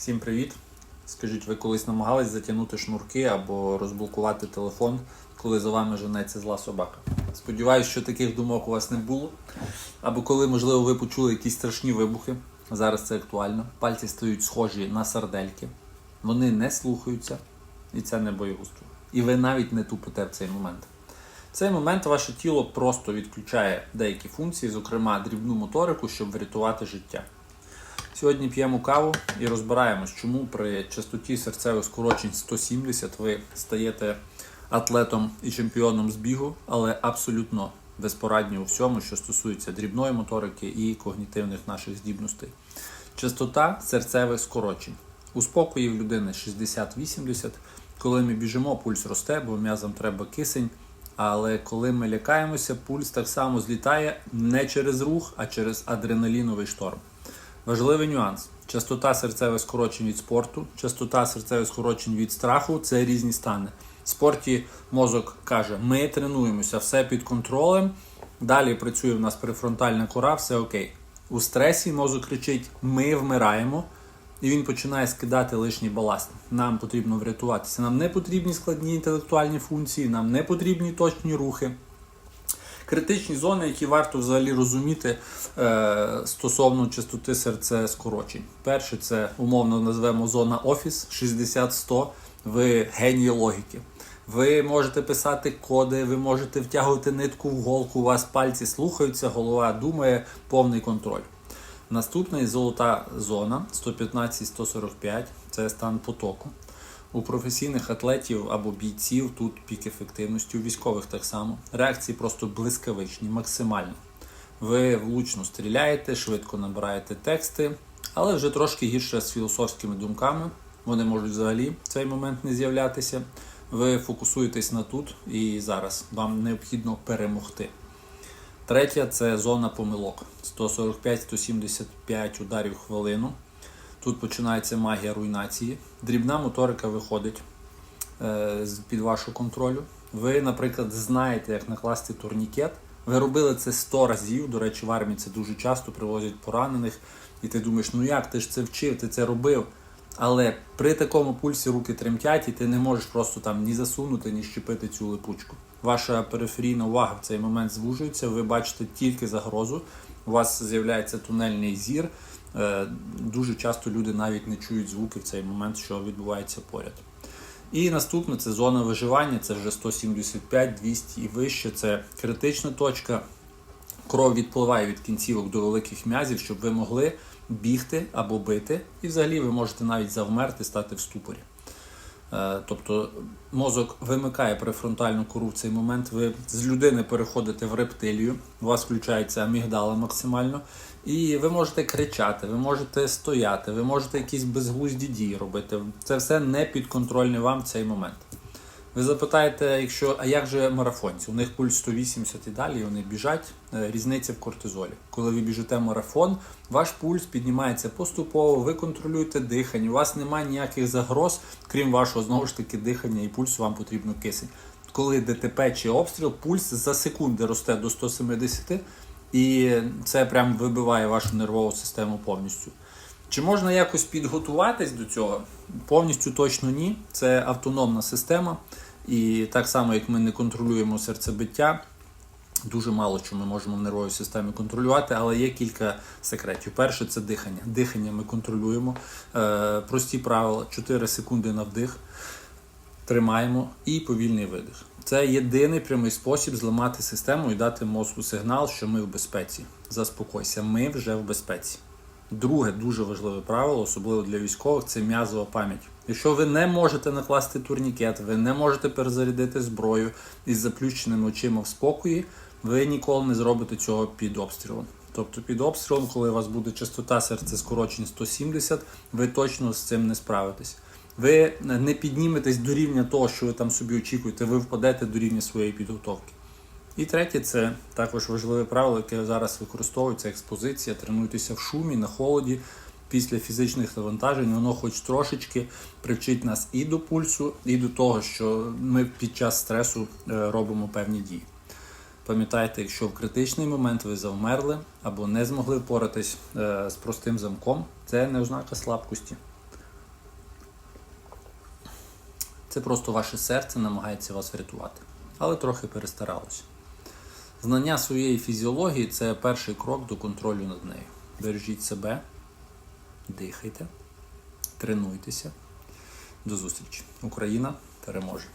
Всім привіт! Скажіть, ви колись намагались затягнути шнурки або розблокувати телефон, коли за вами женеться зла собака? Сподіваюсь, що таких думок у вас не було. Або коли, можливо, ви почули якісь страшні вибухи. Зараз це актуально. Пальці стають схожі на сардельки. Вони не слухаються, і це не боєгусто. І ви навіть не тупите в цей момент. В цей момент ваше тіло просто відключає деякі функції, зокрема дрібну моторику, щоб врятувати життя. Сьогодні п'ємо каву і розбираємось, чому при частоті серцевих скорочень 170 ви стаєте атлетом і чемпіоном з бігу, але абсолютно безпорадні у всьому, що стосується дрібної моторики і когнітивних наших здібностей. Частота серцевих скорочень. У спокої в людини 60-80. Коли ми біжимо, пульс росте, бо м'язам треба кисень. Але коли ми лякаємося, пульс так само злітає не через рух, а через адреналіновий шторм. Важливий нюанс: частота серцевих скорочень від спорту, частота серцевих скорочень від страху це різні стани. В спорті мозок каже: ми тренуємося, все під контролем. Далі працює в нас префронтальна кора, все окей. У стресі мозок кричить: Ми вмираємо. І він починає скидати лишній баласт. Нам потрібно врятуватися. Нам не потрібні складні інтелектуальні функції, нам не потрібні точні рухи. Критичні зони, які варто взагалі розуміти е, стосовно частоти серцескорочень. Перше, це умовно назвемо зона офіс 60-100. Ви генії логіки. Ви можете писати коди, ви можете втягувати нитку в голку, у вас пальці слухаються, голова думає, повний контроль. Наступна золота зона 115-145 це стан потоку. У професійних атлетів або бійців тут пік ефективності, у військових так само. Реакції просто блискавичні, максимальні. Ви влучно стріляєте, швидко набираєте тексти, але вже трошки гірше з філософськими думками. Вони можуть взагалі в цей момент не з'являтися. Ви фокусуєтесь на тут і зараз. Вам необхідно перемогти. Третя це зона помилок. 145-175 ударів хвилину. Тут починається магія руйнації. Дрібна моторика виходить е, з-під вашого контролю. Ви, наприклад, знаєте, як накласти турнікет. Ви робили це 100 разів. До речі, в армії це дуже часто привозять поранених. І ти думаєш, ну як ти ж це вчив, ти це робив. Але при такому пульсі руки тремтять, і ти не можеш просто там ні засунути, ні щепити цю липучку. Ваша периферійна увага в цей момент звужується, ви бачите тільки загрозу. У вас з'являється тунельний зір. Е, Дуже часто люди навіть не чують звуки в цей момент, що відбувається поряд. І наступне це зона виживання, це вже 175, 200 і вище. Це критична точка. Кров відпливає від кінцівок до великих м'язів, щоб ви могли бігти або бити. І взагалі ви можете навіть завмерти, стати в ступорі. Е, Тобто мозок вимикає префронтальну кору в цей момент. Ви з людини переходите в рептилію, у вас включається амігдала максимально, і ви можете кричати, ви можете стояти, ви можете якісь безглузді дії робити. Це все не підконтрольне вам в цей момент. Ви запитаєте, якщо а як же марафонці? У них пульс 180 і далі, і вони біжать. Е, Різниця в кортизолі. Коли ви біжите марафон, ваш пульс піднімається поступово, ви контролюєте дихання, у вас немає ніяких загроз, крім вашого знову ж таки дихання і пульсу, вам потрібно кисень. Коли ДТП чи обстріл, пульс за секунди росте до 170, і це прям вибиває вашу нервову систему повністю. Чи можна якось підготуватись до цього? Повністю точно ні. Це автономна система. І так само, як ми не контролюємо серцебиття, дуже мало що ми можемо в нервовій системі контролювати, але є кілька секретів. Перше це дихання. Дихання ми контролюємо. Е, прості правила: 4 секунди на вдих, тримаємо і повільний видих. Це єдиний прямий спосіб зламати систему і дати мозку сигнал, що ми в безпеці. Заспокойся, ми вже в безпеці. Друге дуже важливе правило, особливо для військових, це м'язова пам'ять. Якщо ви не можете накласти турнікет, ви не можете перезарядити зброю із заплющеними очима в спокої, ви ніколи не зробите цього під обстрілом. Тобто під обстрілом, коли у вас буде частота серцескорочень 170, ви точно з цим не справитесь. Ви не підніметесь до рівня того, що ви там собі очікуєте, ви впадете до рівня своєї підготовки. І третє, це також важливе правило, яке зараз використовується експозиція. Тренуйтеся в шумі, на холоді. Після фізичних навантажень воно хоч трошечки привчить нас і до пульсу, і до того, що ми під час стресу е, робимо певні дії. Пам'ятайте, якщо в критичний момент ви завмерли або не змогли впоратись е, з простим замком, це не ознака слабкості. Це просто ваше серце намагається вас врятувати. Але трохи перестаралося. Знання своєї фізіології це перший крок до контролю над нею. Бережіть себе, дихайте, тренуйтеся. До зустрічі. Україна переможе!